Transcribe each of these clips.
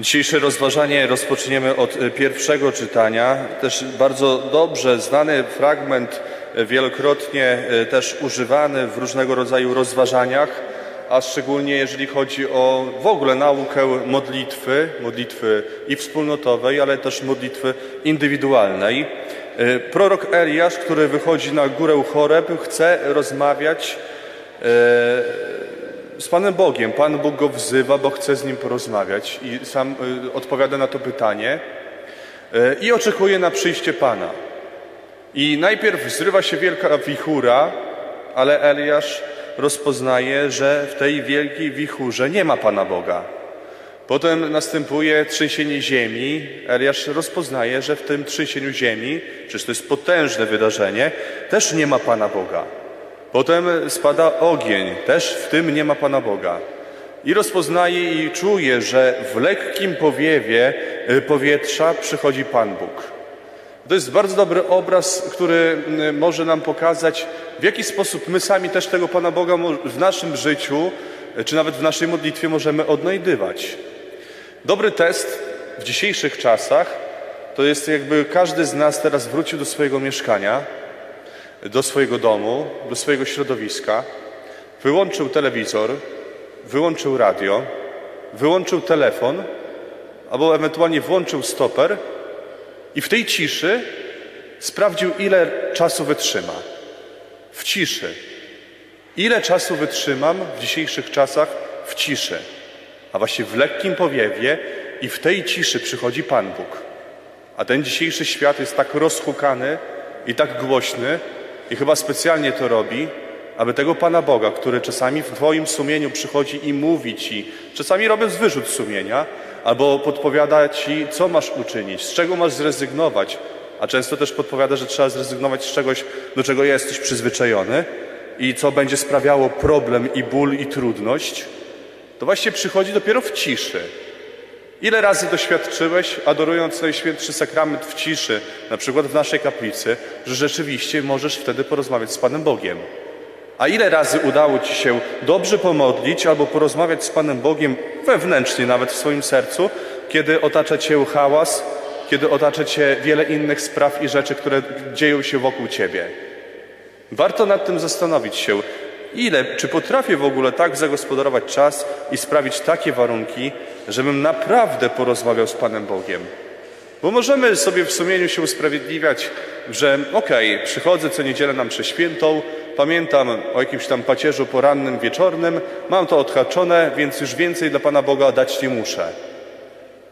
Dzisiejsze rozważanie rozpoczniemy od e, pierwszego czytania. Też bardzo dobrze znany fragment, e, wielokrotnie e, też używany w różnego rodzaju rozważaniach, a szczególnie jeżeli chodzi o w ogóle naukę modlitwy, modlitwy i wspólnotowej, ale też modlitwy indywidualnej. Prorok Eliasz, który wychodzi na górę Choreb, chce rozmawiać z Panem Bogiem. Pan Bóg go wzywa, bo chce z nim porozmawiać i sam y, odpowiada na to pytanie y, i oczekuje na przyjście Pana. I najpierw zrywa się wielka wichura, ale Eliasz rozpoznaje, że w tej wielkiej wichurze nie ma Pana Boga. Potem następuje trzęsienie ziemi. Eliasz rozpoznaje, że w tym trzęsieniu ziemi, przecież to jest potężne wydarzenie, też nie ma Pana Boga. Potem spada ogień, też w tym nie ma Pana Boga. I rozpoznaje i czuje, że w lekkim powiewie y, powietrza przychodzi Pan Bóg. To jest bardzo dobry obraz, który y, może nam pokazać, w jaki sposób my sami też tego Pana Boga w naszym życiu, y, czy nawet w naszej modlitwie możemy odnajdywać. Dobry test w dzisiejszych czasach to jest jakby każdy z nas teraz wrócił do swojego mieszkania, do swojego domu, do swojego środowiska, wyłączył telewizor, wyłączył radio, wyłączył telefon, albo ewentualnie włączył stoper i w tej ciszy sprawdził, ile czasu wytrzyma. W ciszy. Ile czasu wytrzymam w dzisiejszych czasach w ciszy? A właśnie w lekkim powiewie i w tej ciszy przychodzi Pan Bóg. A ten dzisiejszy świat jest tak rozhukany i tak głośny, i chyba specjalnie to robi, aby tego Pana Boga, który czasami w Twoim sumieniu przychodzi i mówi Ci, czasami robiąc wyrzut sumienia, albo podpowiada Ci, co masz uczynić, z czego masz zrezygnować, a często też podpowiada, że trzeba zrezygnować z czegoś, do czego jesteś przyzwyczajony i co będzie sprawiało problem i ból i trudność, to właśnie przychodzi dopiero w ciszy. Ile razy doświadczyłeś, adorując Najświętszy Sakrament w ciszy, na przykład w naszej kaplicy, że rzeczywiście możesz wtedy porozmawiać z Panem Bogiem? A ile razy udało Ci się dobrze pomodlić albo porozmawiać z Panem Bogiem wewnętrznie, nawet w swoim sercu, kiedy otacza Cię hałas, kiedy otacza Cię wiele innych spraw i rzeczy, które dzieją się wokół Ciebie? Warto nad tym zastanowić się, ile, czy potrafię w ogóle tak zagospodarować czas i sprawić takie warunki, żebym naprawdę porozmawiał z Panem Bogiem. Bo możemy sobie w sumieniu się usprawiedliwiać, że okej, przychodzę co niedzielę na mszę świętą, pamiętam o jakimś tam pacierzu porannym, wieczornym, mam to odhaczone, więc już więcej dla Pana Boga dać nie muszę.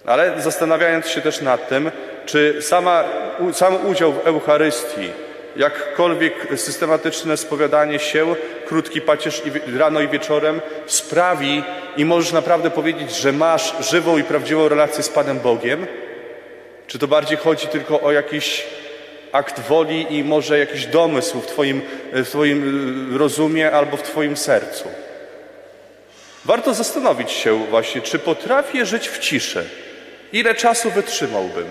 Ale zastanawiając się też nad tym, czy sama, sam udział w Eucharystii, jakkolwiek systematyczne spowiadanie się, krótki pacierz rano i wieczorem sprawi i możesz naprawdę powiedzieć, że masz żywą i prawdziwą relację z Panem Bogiem, czy to bardziej chodzi tylko o jakiś akt woli i może jakiś domysł w Twoim, w twoim y, rozumie albo w Twoim sercu? Warto zastanowić się właśnie, czy potrafię żyć w ciszy. Ile czasu wytrzymałbym?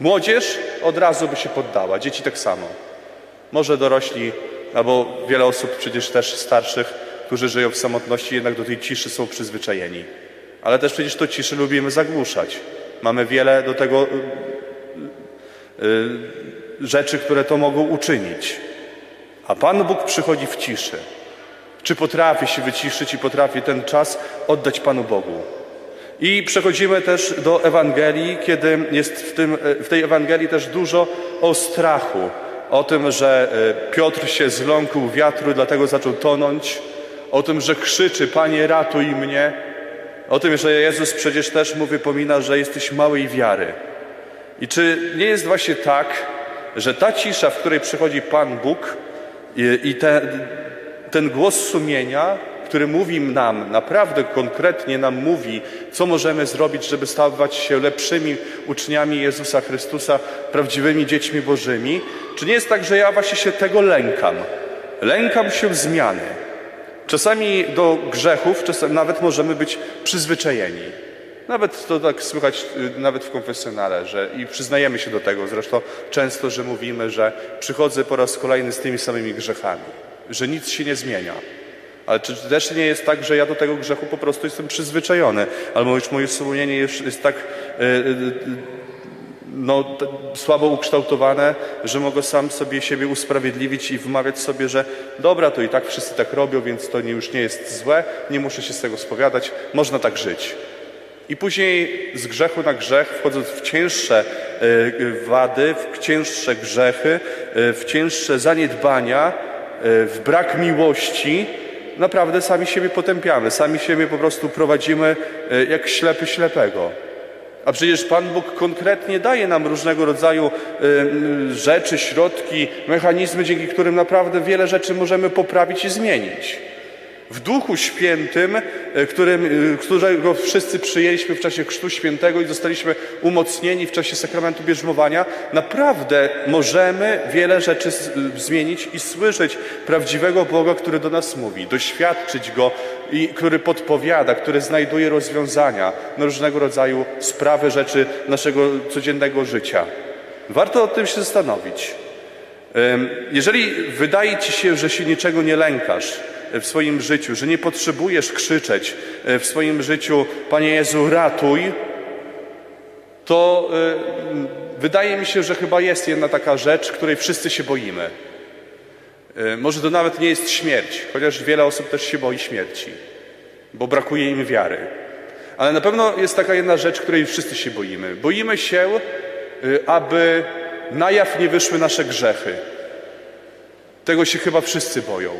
Młodzież od razu by się poddała, dzieci tak samo. Może dorośli, albo wiele osób przecież też starszych, którzy żyją w samotności, jednak do tej ciszy są przyzwyczajeni. Ale też przecież to ciszy lubimy zagłuszać. Mamy wiele do tego y, y, rzeczy, które to mogą uczynić. A Pan Bóg przychodzi w ciszy. Czy potrafię się wyciszyć i potrafię ten czas oddać Panu Bogu? I przechodzimy też do Ewangelii, kiedy jest w, tym, w tej Ewangelii też dużo o strachu, o tym, że e, Piotr się zląkł wiatru, dlatego zaczął tonąć, o tym, że krzyczy, Panie ratuj mnie, o tym, że Jezus przecież też mu wypomina, że jesteś małej wiary. I czy nie jest właśnie tak, że ta cisza, w której przychodzi Pan Bóg i, i te, ten głos sumienia, który mówi nam, naprawdę konkretnie nam mówi, co możemy zrobić, żeby stawać się lepszymi uczniami Jezusa Chrystusa, prawdziwymi dziećmi Bożymi, czy nie jest tak, że ja właśnie się tego lękam? Lękam się zmiany. Czasami do grzechów, czasem nawet możemy być przyzwyczajeni. Nawet to tak słychać y, nawet w konfesjonale, że i przyznajemy się do tego zresztą często, że mówimy, że przychodzę po raz kolejny z tymi samymi grzechami, że nic się nie zmienia. Ale czy też nie jest tak, że ja do tego grzechu po prostu jestem przyzwyczajony, albo już moje sumienie jest, jest tak e, e, no, słabo ukształtowane, że mogę sam sobie siebie usprawiedliwić i wmawiać sobie, że dobra, to i tak wszyscy tak robią, więc to już nie jest złe, nie muszę się z tego spowiadać, można tak żyć. I później z grzechu na grzech, wchodząc w cięższe e, wady, w cięższe grzechy, w cięższe zaniedbania, w brak miłości, naprawdę sami siebie potępiamy, sami siebie po prostu prowadzimy e, jak ślepy ślepego. A przecież Pan Bóg konkretnie daje nam różnego rodzaju y, rzeczy, środki, mechanizmy, dzięki którym naprawdę wiele rzeczy możemy poprawić i zmienić. W Duchu Świętym, y, którym, y, którego wszyscy przyjęliśmy w czasie Chrztu Świętego i zostaliśmy umocnieni w czasie sakramentu bierzmowania, naprawdę możemy wiele rzeczy y, zmienić i słyszeć prawdziwego Boga, który do nas mówi, doświadczyć Go i który podpowiada, który znajduje rozwiązania na różnego rodzaju sprawy, rzeczy naszego codziennego życia. Warto o tym się zastanowić. Jeżeli wydaje ci się, że się niczego nie lękasz w swoim życiu, że nie potrzebujesz krzyczeć e, w swoim życiu, Panie Jezu, ratuj, to e, wydaje mi się, że chyba jest jedna taka rzecz, której wszyscy się boimy. E, Może to nawet nie jest śmierć, chociaż wiele osób też się boi śmierci, bo brakuje im wiary. Ale na pewno jest taka jedna rzecz, której wszyscy się boimy. Boimy się, aby na jaw nie wyszły nasze grzechy. Tego się chyba wszyscy boją.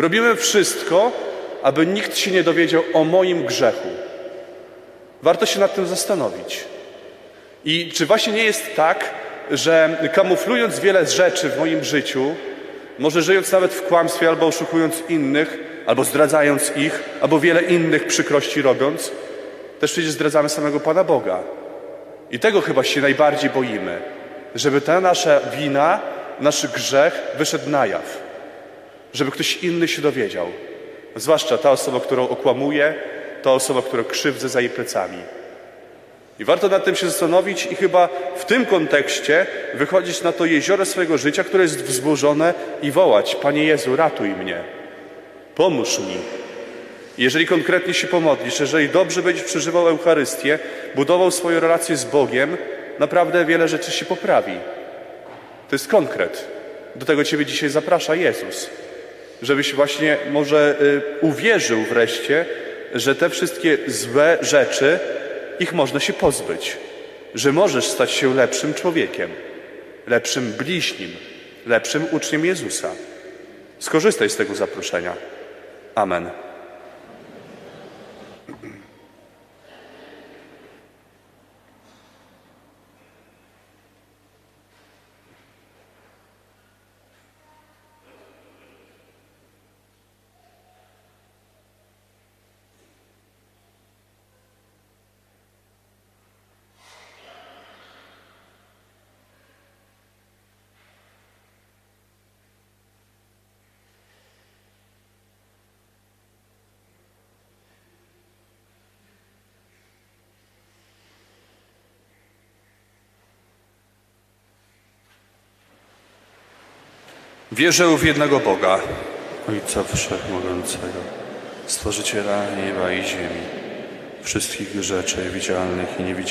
Robimy wszystko, aby nikt się nie dowiedział o moim grzechu. Warto się nad tym zastanowić. I czy właśnie nie jest tak, że kamuflując wiele rzeczy w moim życiu, może żyjąc nawet w kłamstwie albo oszukując innych, albo zdradzając ich, albo wiele innych przykrości robiąc, też przecież zdradzamy samego Pana Boga. I tego chyba się najbardziej boimy, żeby ta nasza wina, nasz grzech wyszedł na jaw, żeby ktoś inny się dowiedział. Zwłaszcza ta osoba, którą okłamuje, ta osoba, którą krzywdzę za jej plecami. I warto nad tym się zastanowić i chyba w tym kontekście wychodzić na to jezioro swojego życia, które jest wzburzone i wołać: Panie Jezu, ratuj mnie, pomóż mi. Jeżeli konkretnie się pomodlisz, jeżeli dobrze będziesz przeżywał Eucharystię, budował swoje relacje z Bogiem, naprawdę wiele rzeczy się poprawi. To jest konkret. Do tego Ciebie dzisiaj zaprasza Jezus. Żebyś właśnie może y, uwierzył wreszcie, że te wszystkie złe rzeczy, ich można się pozbyć. Że możesz stać się lepszym człowiekiem, lepszym bliźnim, lepszym uczniem Jezusa. Skorzystaj z tego zaproszenia. Amen. Wierzę w jednego Boga, Ojca Wszechmogącego, Stworzyciela nieba i ziemi, wszystkich rzeczy widzialnych i niewidzialnych.